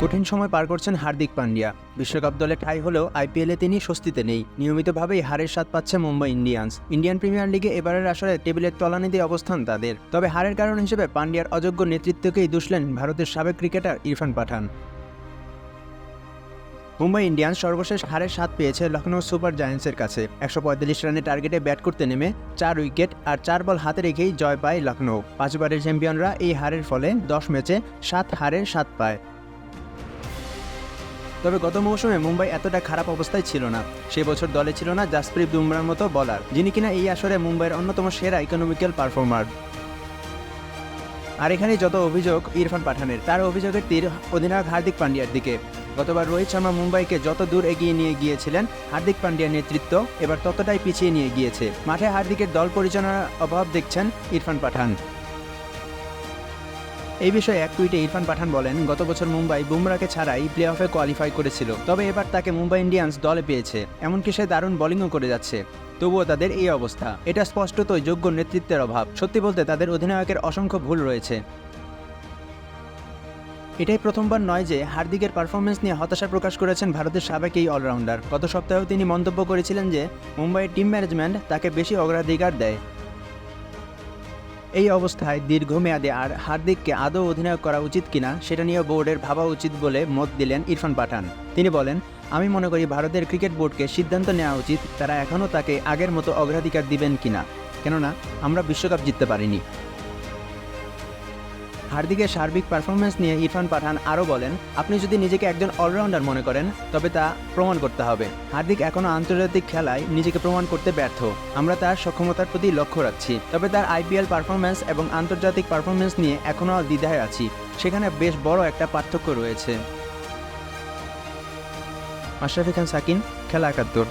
কঠিন সময় পার করছেন হার্দিক পান্ডিয়া। বিশ্বকাপ দলে ঠাই হলেও আইপিএলে তিনি স্বস্তিতে নেই। নিয়মিতভাবেই হারের স্বাদ পাচ্ছে মুম্বাই ইন্ডিয়ান্স। ইন্ডিয়ান প্রিমিয়ার লিগে এবারের আসরে টেবিলের তলানিতে অবস্থান তাদের। তবে হারের কারণ হিসেবে পান্ডিয়ার অযোগ্য নেতৃত্বকেই দুষলেন ভারতের সাবেক ক্রিকেটার ইরফান পাঠান। মুম্বাই ইন্ডিয়ান্স সর্বশেষ হারের স্বাদ পেয়েছে লখনৌ সুপার জায়ান্টসের কাছে। একশো পঁয়তাল্লিশ রানের টার্গেটে ব্যাট করতে নেমে চার উইকেট আর চার বল হাতে রেখেই জয় পায় লখনৌ পাঁচবারের চ্যাম্পিয়নরা এই হারের ফলে দশ ম্যাচে সাত হারের স্বাদ পায়। তবে গত মৌসুমে মুম্বাই এতটা খারাপ অবস্থায় ছিল না। সে বছর দলে ছিল না জাসপ্রীত বুমরার মতো বলার যিনি কিনা এই আসরে মুম্বাইয়ের অন্যতম সেরা ইকোনমিক্যাল পারফর্মার আর এখানে যত অভিযোগ ইরফান পাঠানের, তার অভিযোগের তীর অধিনায়ক হার্দিক পান্ডিয়ার দিকে। গতবার রোহিত শর্মা মুম্বাইকে যত দূর এগিয়ে নিয়ে গিয়েছিলেন, হার্দিক পান্ডিয়ার নেতৃত্ব এবার ততটাই পিছিয়ে নিয়ে গিয়েছে। মাঠে হার্দিকের দল পরিচালনার অভাব দেখছেন ইরফান পাঠান। এই বিষয়ে এক টুইটে ইরফান পাঠান বলেন, গত বছর মুম্বাই বুমরাকে ছাড়াই প্লে অফে কোয়ালিফাই করেছিল, তবে এবার তাকে মুম্বাই ইন্ডিয়ান্স দলে পেয়েছে, এমনকি সে দারুণ বোলিংও করে যাচ্ছে। তবুও তাদের এই অবস্থা। এটা স্পষ্টতই যোগ্য নেতৃত্বের অভাব। সত্যি বলতে তাদের অধিনায়কের অসংখ্য ভুল রয়েছে। এটাই প্রথমবার নয় যে হার্দিকের পারফরমেন্স নিয়ে হতাশা প্রকাশ করেছেন ভারতের সাবেক এই অলরাউন্ডার গত সপ্তাহেও তিনি মন্তব্য করেছিলেন যে, মুম্বাইয়ের টিম ম্যানেজমেন্ট তাকে বেশি অগ্রাধিকার দেয়। এই অবস্থায় দীর্ঘমেয়াদে আর হার্দিককে আদৌ অধিনায়ক করা উচিত কিনা সেটা নিয়ে বোর্ডের ভাবা উচিত বলে মত দিলেন ইরফান পাঠান। তিনি বলেন, আমি মনে করি ভারতের ক্রিকেট বোর্ডকে সিদ্ধান্ত নেওয়া উচিত, তারা এখনও তাকে আগের মতো অগ্রাধিকার দিবেন কিনা। কেননা, আমরা বিশ্বকাপ জিততে পারিনি। হার্দিকের সার্বিক পারফরমেন্স নিয়ে ইরফান পাঠান আরও বলেন, আপনি যদি নিজেকে একজন অলরাউন্ডার মনে করেন, তবে তা প্রমাণ করতে হবে। হার্দিক এখনও আন্তর্জাতিক খেলায় নিজেকে প্রমাণ করতে ব্যর্থ। আমরা তার সক্ষমতার প্রতি লক্ষ্য রাখছি। তবে তার আইপিএল পারফরমেন্স এবং আন্তর্জাতিক পারফরমেন্স নিয়ে এখনও দ্বিধায় আছি। সেখানে বেশ বড় একটা পার্থক্য রয়েছে। আশরাফি খান, সাকিন, খেলা একাত্তর।